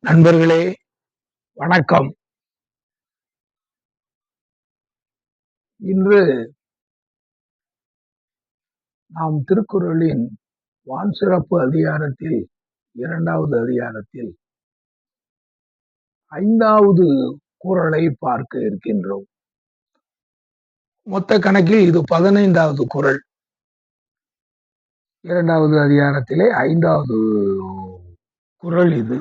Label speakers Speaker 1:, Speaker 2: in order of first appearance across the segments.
Speaker 1: நண்பர்களே வணக்கம். இன்று நாம் திருக்குறளின் வான் சிறப்பு அதிகாரத்தில் இரண்டாவது அதிகாரத்தில் ஐந்தாவது குறளை பார்க்க இருக்கின்றோம். மொத்த கணக்கில் இது பதினைந்தாவது குறள். இரண்டாவது அதிகாரத்திலே ஐந்தாவது குறள் இது.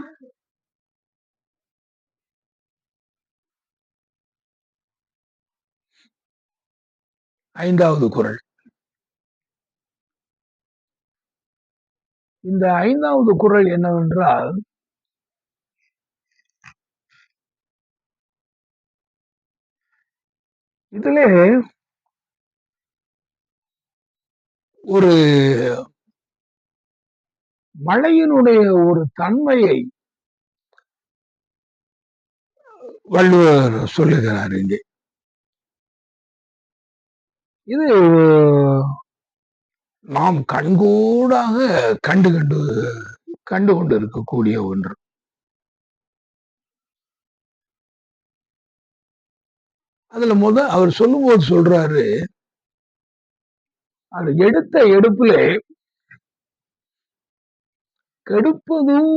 Speaker 1: ஐந்தாவது குறள் இந்த ஐந்தாவது குறள் என்னவென்றால் இதிலே ஒரு மழையினுடைய ஒரு தன்மையை வள்ளுவர் சொல்லுகிறார் இங்கே. இது நாம் கண்கூடாக கண்டு கண்டு கண்டு கொண்டு இருக்கக்கூடிய ஒன்று. அதுல முத அவர் சொல்லும்போது சொல்றாரு அது எடுத்த எடுப்புல கெடுப்பதும்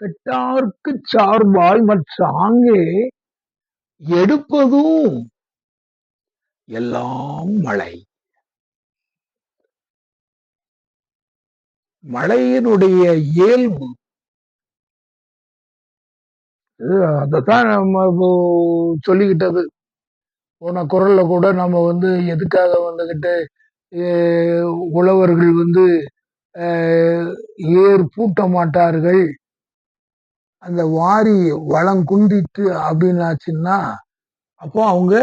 Speaker 1: கெட்டார்க்கு சார்பாய் மற்ற ஆங்கே எடுப்பதும் எல்லாம் மழை. மழையினுடைய இயல்பு. அதைத்தான் நம்ம இப்போ சொல்லிக்கிட்டது. போன குரல்ல கூட நம்ம வந்து எதுக்காக வந்துகிட்டு உழவர்கள் வந்து ஏர் பூட்ட மாட்டார்கள். அந்த வாரி வளம் குந்திட்டு அப்படின்னு ஆச்சுன்னா அப்போ அவங்க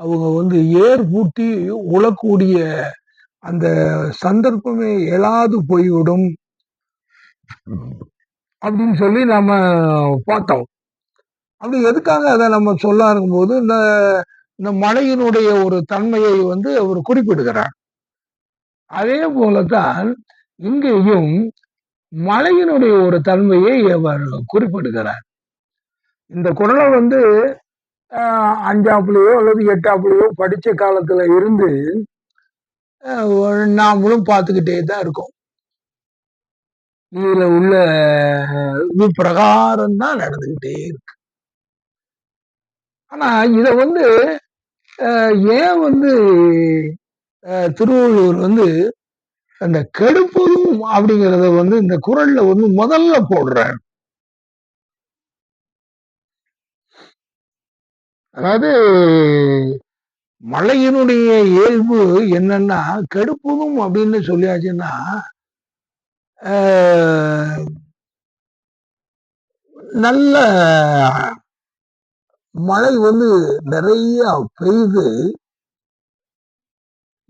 Speaker 1: அவங்க வந்து ஏர் பூட்டி உழக்கூடிய அந்த சந்தர்ப்பமே எழாது போய்விடும். அப்படின்னு சொல்லி நம்ம பார்த்தோம். அப்படி எதுக்காக அதை நம்ம சொல்ல இருக்கும்போது இந்த இந்த மழையினுடைய ஒரு தன்மையை வந்து அவர் குறிப்பிடுகிறார். அதே போலத்தான் இங்கேயும் மலையினுடைய ஒரு தன்மையை அவர் குறிப்பிடுகிறார். இந்த குரலை வந்து அஞ்சாப்புலையோ அல்லது எட்டாப்புலையோ படிச்ச காலத்துல இருந்து நாமளும் பார்த்துக்கிட்டே தான் இருக்கோம். இதுல உள்ள பிரகாரம் தான் நடந்துகிட்டே இருக்கு. ஆனா இத வந்து ஏன் வந்து திருவள்ளுவர் வந்து அந்த கெடு அப்படிங்கிறத வந்து இந்த குரல்ல வந்து முதல்ல போடுறார். அதாவது மழையினுடைய இயல்பு என்னன்னா கெடுப்பதும் அப்படின்னு சொல்லியாச்சுன்னா நல்ல மழை வந்து நிறைய பெய்து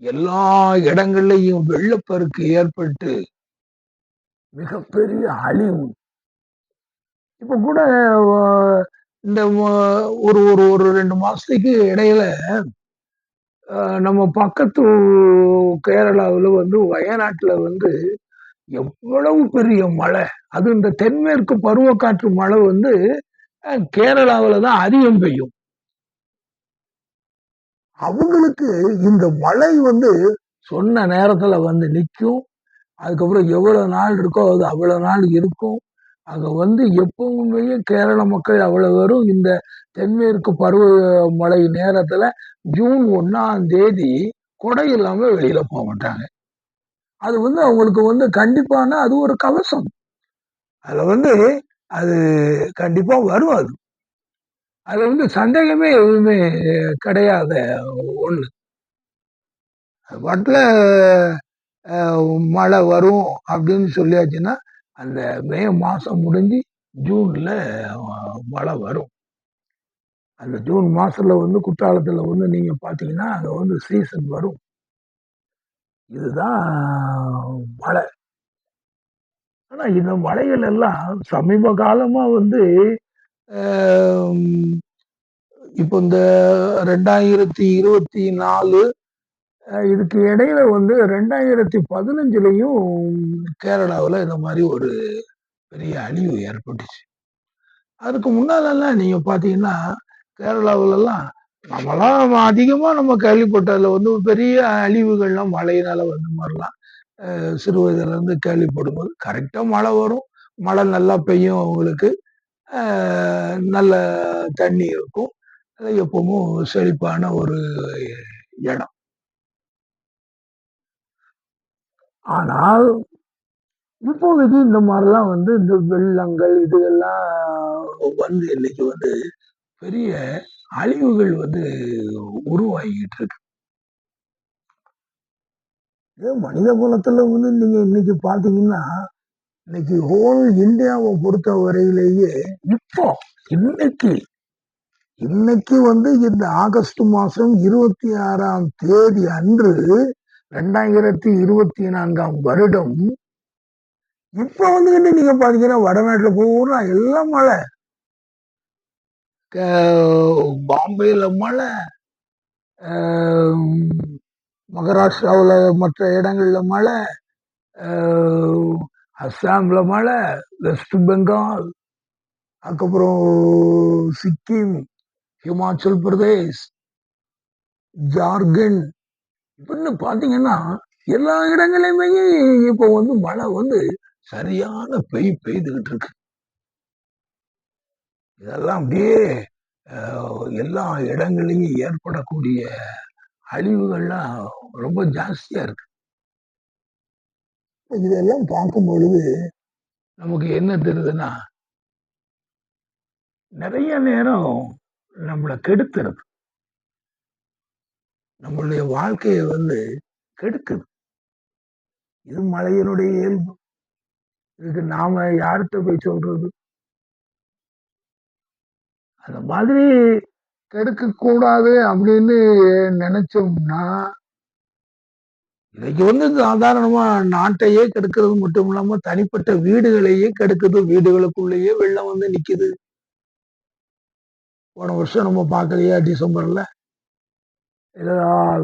Speaker 1: எல்லா இடங்கள்லையும் வெள்ளப்பெருக்கு ஏற்பட்டு மிகப்பெரிய அழிவு. இப்ப கூட இந்த ஒரு ஒரு ஒரு ரெண்டு மாசத்துக்கு இடையில நம்ம பக்கத்து கேரளாவில் வந்து வயநாட்டுல வந்து எவ்வளவு பெரிய மழை. அது இந்த தென்மேற்கு பருவக்காற்று மழை வந்து கேரளாவில் தான் அதிகம் பெய்யும். அவங்களுக்கு இந்த மழை வந்து சொன்ன நேரத்துல வந்து நிற்கும் அதுக்கப்புறம் எவ்வளோ நாள் இருக்கோ அது அவ்வளோ நாள் இருக்கும். அங்கே வந்து எப்பவுமே கேரள மக்கள் அவ்வளோ வரும் இந்த தென்மேற்கு பருவமழை நேரத்தில் ஜூன் ஒன்றாம் தேதி கொடை இல்லாமல் வெளியில போக மாட்டாங்க. அது வந்து அவங்களுக்கு வந்து கண்டிப்பான அது ஒரு கவசம். அதில் வந்து அது கண்டிப்பாக வரும் அது. அது வந்து சந்தேகமே எதுவுமே கிடையாத ஒண்ணு. பாட்டுல மழை வரும் அப்படின்னு சொல்லியாச்சுன்னா அந்த மே மாதம் முடிஞ்சு ஜூனில் மழை வரும். அந்த ஜூன் மாதத்தில் வந்து குற்றாலத்தில் வந்து நீங்கள் பார்த்தீங்கன்னா அங்கே வந்து சீசன் வரும். இதுதான் மழை. ஆனால் இந்த மலைகள் எல்லாம் சமீப காலமாக வந்து இப்போ இந்த ரெண்டாயிரத்தி இருபத்தி நாலு இதுக்கு இடையில வந்து ரெண்டாயிரத்தி பதினஞ்சுலயும் கேரளாவில் இந்த மாதிரி ஒரு பெரிய அழிவு ஏற்பட்டுச்சு. அதுக்கு முன்னாலெல்லாம் நீங்க பாத்தீங்கன்னா கேரளாவிலலாம் நம்மளாம் அதிகமா நம்ம கேள்விப்பட்டதுல வந்து பெரிய அழிவுகள்லாம் மழையினால வந்த மாதிரிலாம் சிறு வயதுல இருந்து கேள்விப்படும்போது கரெக்டாக மழை வரும். மழை நல்லா பெய்யும் அவங்களுக்கு. நல்ல தண்ணி இருக்கும். அது எப்பவும் செழிப்பான ஒரு இடம். ஆனால் இப்போதைக்கு இந்த மாதிரிலாம் வந்து இந்த வெள்ளங்கள் இதுகள்லாம் வந்து இன்னைக்கு வந்து பெரிய அழிவுகள் வந்து உருவாகிட்டு இருக்கு இது மனித குலத்துல வந்து நீங்க இன்னைக்கு பாத்தீங்கன்னா இன்னைக்கு ஹோல் இந்தியாவை பொறுத்த வரையிலேயே இப்போ இன்னைக்கு இன்னைக்கு வந்து இந்த ஆகஸ்ட் மாசம் இருபத்தி ஆறாம் தேதி அன்று ரெண்டாயிரத்தி இருபத்தி நான்காம் வருடம் இப்ப வந்து நீங்க பாத்தீங்கன்னா வடநாட்டுல பூரா எல்லாம் மழை. பாம்பேயில் பாம்பேல மழை மகாராஷ்டிராவில் மற்ற இடங்கள்ல மழை அஸ்ஸாம்ல மழை வெஸ்ட் பெங்கால் அதுக்கப்புறம் சிக்கிம் ஹிமாச்சல் பிரதேஷ் ஜார்க்கண்ட் இப்படின்னு பாத்தீங்கன்னா எல்லா இடங்களையுமே இப்போ வந்து மழை வந்து சரியான பெய் பெய்துகிட்டு இருக்கு. இதெல்லாம் அப்படியே ஆஹ், எல்லா இடங்களையும் ஏற்படக்கூடிய அழிவுகள்லாம் ரொம்ப ஜாஸ்தியா இருக்கு. இதெல்லாம் பார்க்கும் பொழுது நமக்கு என்ன தெரியுதுன்னா நிறைய நேரம் நம்மளை கெடுத்துறது நம்மளுடைய வாழ்க்கையை வந்து கெடுக்குது. இது மலையினுடைய இயல்பு. இதுக்கு நாம யார்கிட்ட போய் சொல்றது? அந்த மாதிரி கெடுக்க கூடாது அப்படின்னு நினைச்சோம்னா இன்னைக்கு வந்து சாதாரணமா நாட்டையே கெடுக்கிறது மட்டும் இல்லாம தனிப்பட்ட வீடுகளையே கெடுக்குது. வீடுகளுக்குள்ளேயே வெள்ளம் வந்து நிக்குது. போன வருஷம் நம்ம பார்க்கலையா டிசம்பர்ல? எல்லா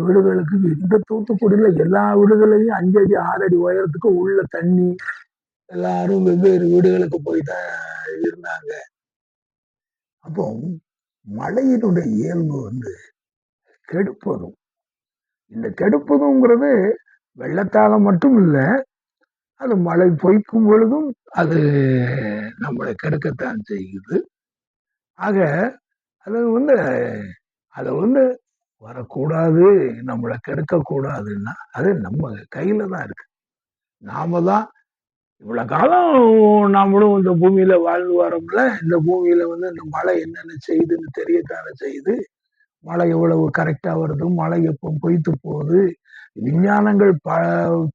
Speaker 1: வீடுகளுக்கு இந்த தூத்துக்குடியில எல்லா வீடுகளையும் அஞ்சு அடி ஆறு அடி உயரத்துக்கு உள்ள தண்ணி. எல்லாரும் வெவ்வேறு வீடுகளுக்கு போய் தான் இருந்தாங்க. அப்போ மழையினுடைய இயல்பு வந்து கெடுப்பதும். இந்த கெடுப்பதுங்கிறது வெள்ளத்தால மட்டும் இல்லை அது மழை பொய்க்கும் பொழுதும் அது நம்மளை கெடுக்கத்தான் செய்யுது. ஆக அது வந்து அதை வந்து வரக்கூடாது நம்மளை கெடுக்கக்கூடாதுன்னா அது நம்ம கையில தான் இருக்கு. நாம தான் இவ்வளவு காலம் நாமளும் இந்த பூமியில வாழ்ந்து வரோம்ல இந்த பூமியில வந்து இந்த மழை என்னென்ன செய்யுதுன்னு தெரியத்தானே செய்யுது. மழை எவ்வளவு கரெக்டா வருது மழை எப்போ பொய்த்து போகுது. விஞ்ஞானங்கள் ப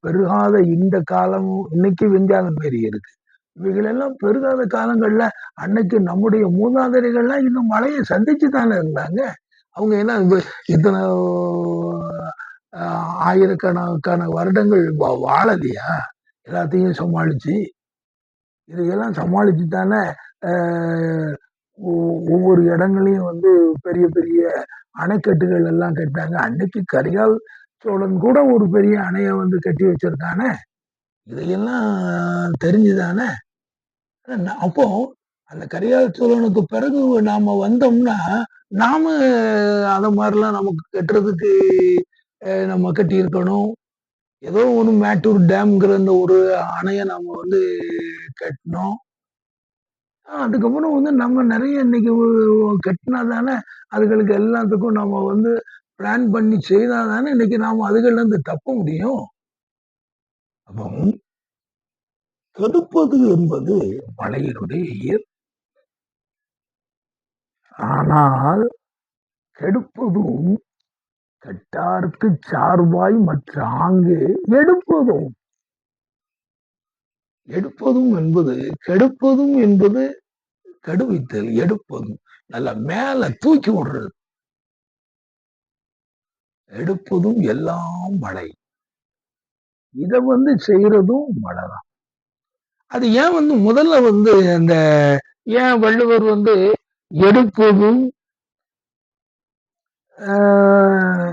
Speaker 1: பெருகாத இந்த காலம் இன்னைக்கு விஞ்ஞானம் பெரிய இருக்கு. இவைகளெல்லாம் பெருகாத காலங்கள்ல அன்னைக்கு நம்முடைய மூதாதையர்கள்லாம் இன்னும் மழையை சந்திச்சு தானே இருந்தாங்க. அவங்க என்ன எத்தனை இத்தனை ஆயிரக்கணக்கான வருடங்கள் வாழலையா? எல்லாத்தையும் சமாளிச்சு இதையெல்லாம் சமாளிச்சு தானே ஒவ்வொரு இடங்களையும் வந்து பெரிய பெரிய அணைக்கட்டுகள் எல்லாம் கட்டாங்க அன்னைக்கு கரிகால் சோழன் கூட ஒரு பெரிய அணையை வந்து கட்டி வச்சிருக்கானே? இதையெல்லாம் தெரிஞ்சுதானே? அப்போ அந்த கரிகால் சோழனுக்கு பிறகு நாம வந்தோம்னா நாம அதை மாதிரிலாம் நமக்கு கட்டுறதுக்கு நம்ம கட்டியிருக்கணும். ஏதோ ஒன்று மேட்டூர் டேம்ங்கிற அந்த ஒரு அணையை நாம வந்து கட்டினோம். அதுக்கப்புறம் வந்து நம்ம நிறைய இன்னைக்கு கட்டினா தானே அதுகளுக்கு எல்லாத்துக்கும் நம்ம வந்து பிளான் பண்ணி செய்தால் தானே இன்னைக்கு நாம அதுகள்ல இருந்து தப்ப முடியும். அப்போ தடுப்பது என்பது மலையினுடைய இயல் ஆனால் கெடுப்பதும் கெட்டார்க்கு சார்வாய் மற்ற ஆங்கு எடுப்பதும். எடுப்பதும் என்பது கெடுப்பதும் என்பது கெடுவித்தல் எடுப்பதும். நல்ல மேல தூக்கி விடுறது. எடுப்பதும் எல்லாம் மழை. இத வந்து செய்யறதும் மழை தான். அது ஏன் வந்து முதல்ல வந்து அந்த ஏன் வள்ளுவர் வந்து எடுப்பது ஆஹ்,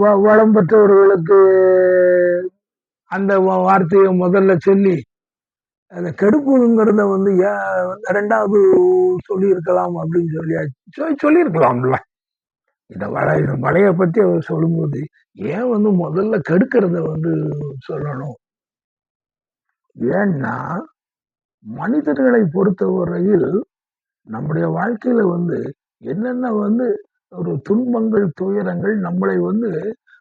Speaker 1: வ- வளம் பெற்றவர்களுக்கு அந்த வ- வார்த்தையை முதல்ல சொல்லி அந்த கெடுப்புங்கிறத வந்து ஏன் ரெண்டாவது சொல்லியிருக்கலாம் அப்படின்னு சொல்லி சொல்லியிருக்கலாம்ல. இந்த வளை இந்த பத்தி அவர் சொல்லும்போது ஏன் வந்து முதல்ல கெடுக்கிறத வந்து சொல்லணும்? ஏன்னா மனிதர்களை பொறுத்தவரையில் நம்முடைய வாழ்க்கையில வந்து என்னென்ன வந்து ஒரு துன்பங்கள் துயரங்கள் நம்மளை வந்து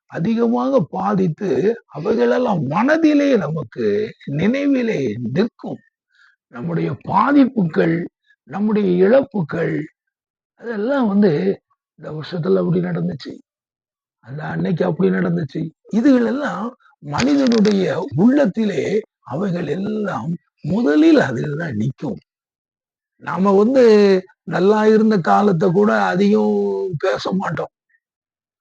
Speaker 1: அதிகமாக பாதித்து அவைகளெல்லாம் மனதிலே நமக்கு நினைவிலே நிற்கும். நம்முடைய பாதிப்புகள் நம்முடைய இழப்புகள் அதெல்லாம் வந்து இந்த வருஷத்துல அப்படி நடந்துச்சு. அந்த அன்னைக்கு அப்படி நடந்துச்சு. இதுகள் எல்லாம் மனிதனுடைய உள்ளத்திலே அவைகள் எல்லாம் முதலில் அதில் தான் நிற்கும். நாம வந்து நல்லா இருந்த காலத்தை கூட அதிகம் பேச மாட்டோம்.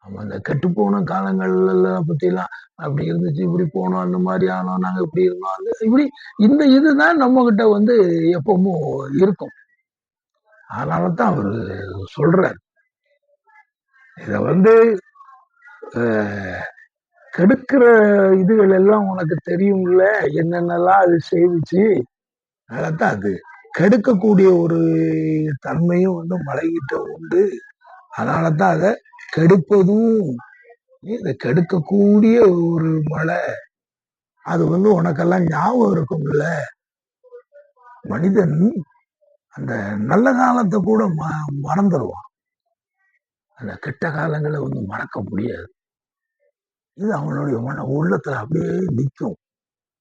Speaker 1: நம்ம அந்த கெட்டுப்போன காலங்கள்ல பத்திலாம் அப்படி இருந்துச்சு இப்படி போனோம் அந்த மாதிரி ஆனோம் நாங்க இப்படி இருந்தோம் அந்த இப்படி இந்த இதுதான் நம்ம கிட்ட வந்து எப்பவும் இருக்கும். அதனால தான் அவரு சொல்றார். இத வந்து கெடுக்கிற இதுகள் எல்லாம் உனக்கு தெரியும்ல என்னென்னலாம் அது செய்விச்சு அதான் அது. கெடுக்கக்கூடிய ஒரு தன்மையும் வந்து மலைகிட்ட உண்டு. அதனால தான் அதை கெடுப்பதும் இதை கெடுக்கக்கூடிய ஒரு மலை. அது வந்து உனக்கெல்லாம் ஞாபகம் இருக்கும்ல? மனிதன் அந்த நல்ல காலத்தை கூட ம மறந்துடுவான் அந்த கெட்ட காலங்களை வந்து மறக்க முடியாது. இது அவனுடைய மன உள்ளத்துல அப்படியே நிற்கும்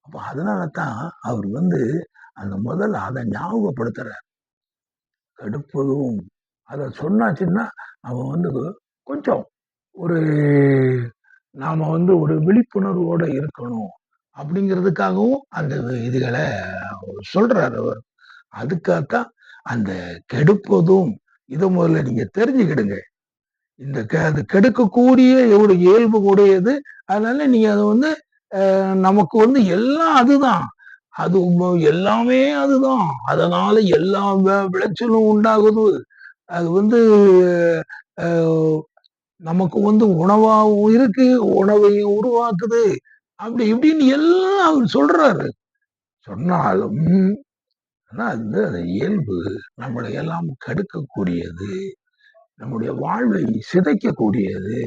Speaker 1: அப்ப அதனால தான் அவர் வந்து அந்த முதல்ல அதை ஞாபகப்படுத்துறார். கெடுப்பதும் அதை சொன்னாச்சுன்னா அவன் வந்து கொஞ்சம் ஒரு நாம வந்து ஒரு விழிப்புணர்வோட இருக்கணும் அப்படிங்கிறதுக்காகவும் அந்த இதுகளை சொல்றாரு அவர். அதுக்காகத்தான் அந்த கெடுப்பதும் இதை முதல்ல நீங்க தெரிஞ்சுக்கிடுங்க. இந்த அது கெடுக்கக்கூடிய ஒரு இயல்பு உடையது அதனால நீங்க அதை வந்து நமக்கு வந்து எல்லாம் அதுதான். அது எல்லாமே அதுதான். அதனால எல்லா விளைச்சலும் உண்டாகுது. அது வந்து நமக்கு வந்து உணவாகவும் இருக்கு உணவையும் உருவாக்குது. அப்படி இப்படின்னு எல்லாம் அவர் சொல்றாரு. சொன்னாலும் ஆனால் அது அது இயல்பு நம்மளை எல்லாம் கெடுக்கக்கூடியது. நம்முடைய வாழ்வை சிதைக்கக்கூடியது.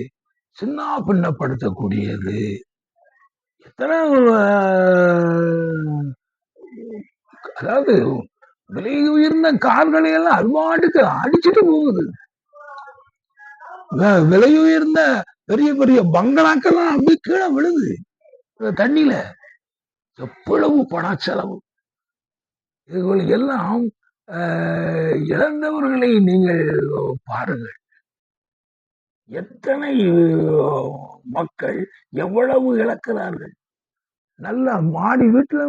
Speaker 1: சின்ன பின்னப்படுத்தக்கூடியது எத்தனை அதாவது விலை உயர்ந்த கார்களை எல்லாம் அருமாட்டுக்கு அடிச்சுட்டு போகுது. விலை உயர்ந்த பெரிய பெரிய பங்களாக்கெல்லாம் அப்படியே கீழே விழுது. தண்ணியில. எவ்வளவு பண செலவு இதுகள் எல்லாம் இழந்தவர்களை நீங்கள் பாருங்கள். எத்தனை மக்கள் எவ்வளவு இழக்கிறார்கள்? நல்ல மாடி வீட்டுல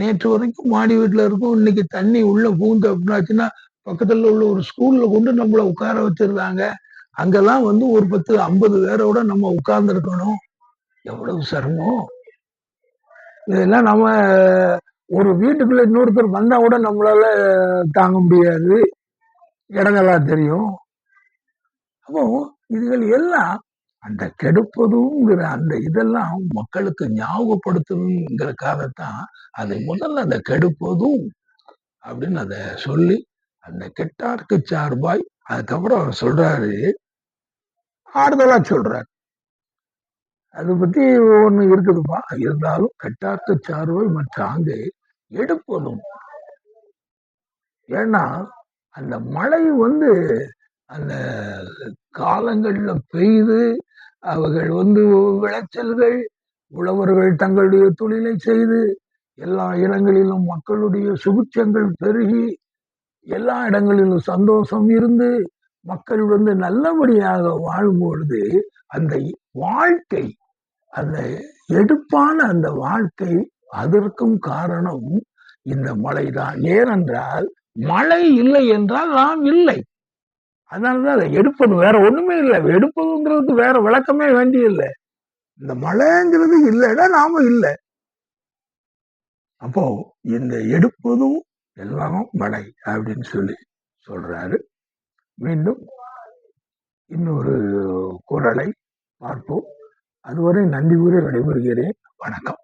Speaker 1: நேற்று வரைக்கும் மாடி வீட்டுல இருக்கும். இன்னைக்கு தண்ணி உள்ள பூந்து அப்படின்னாச்சுன்னா பக்கத்துல உள்ள ஒரு ஸ்கூல்ல கொண்டு நம்மள உட்கார வச்சிருந்தாங்க. அங்கெல்லாம் வந்து ஒரு பத்து ஐம்பது பேரோட நம்ம உட்கார்ந்துருக்கணும். எவ்வளவு சிரமம்? இதெல்லாம் நம்ம ஒரு வீட்டுக்குள்ள இன்னொருத்தர் வந்தா கூட நம்மளால தாங்க முடியாது. இடங்கள்லாம் தெரியும். அப்போ இதுகள் எல்லாம் அந்த கெடுப்பதுங்கிற அந்த இதெல்லாம் மக்களுக்கு ஞாபகப்படுத்தணுங்கிறதுக்காகத்தான் அதை முதல்ல அந்த கெடுப்பதும் அப்படின்னு அதை சொல்லி அந்த கெட்டார்க்கு சார்பாய் அதுக்கப்புறம் அவர் சொல்றாரு. ஆறுதலா சொல்றாரு. அதை பத்தி ஒண்ணு இருக்குதுப்பா. இருந்தாலும் கெட்டார்க்கு சார்பாய் மற்ற அங்கு எடுப்பதும். ஏன்னா அந்த மழை வந்து அந்த காலங்கள்ல பெய்து அவர்கள் வந்து விளைச்சல்கள் உழவர்கள் தங்களுடைய தொழிலை செய்து எல்லா இடங்களிலும் மக்களுடைய சுபிட்சங்கள் பெருகி எல்லா இடங்களிலும் சந்தோஷம் இருந்து மக்கள் வந்து நல்லபடியாக வாழும்பொழுது அந்த வாழ்க்கை அந்த எடுப்பான அந்த வாழ்க்கை அதற்கும் காரணம் இந்த மழைதான். ஏனென்றால் மழை இல்லை என்றால் நாம் இல்லை. அதனாலதான் அதை எடுப்பது வேற ஒண்ணுமே இல்லை. எடுப்பதுங்கிறதுக்கு வேற விளக்கமே வேண்டியதில்லை. இந்த மழைங்கிறது இல்லைன்னா நாம இல்லை. அப்போ இந்த எடுப்பதும் எல்லாம் மழை அப்படின்னு சொல்லி சொல்றாரு. மீண்டும் இன்னொரு குரலை பார்ப்போம். அதுவரை நன்றி கூறி விடைபெறுகிறேன். வணக்கம்.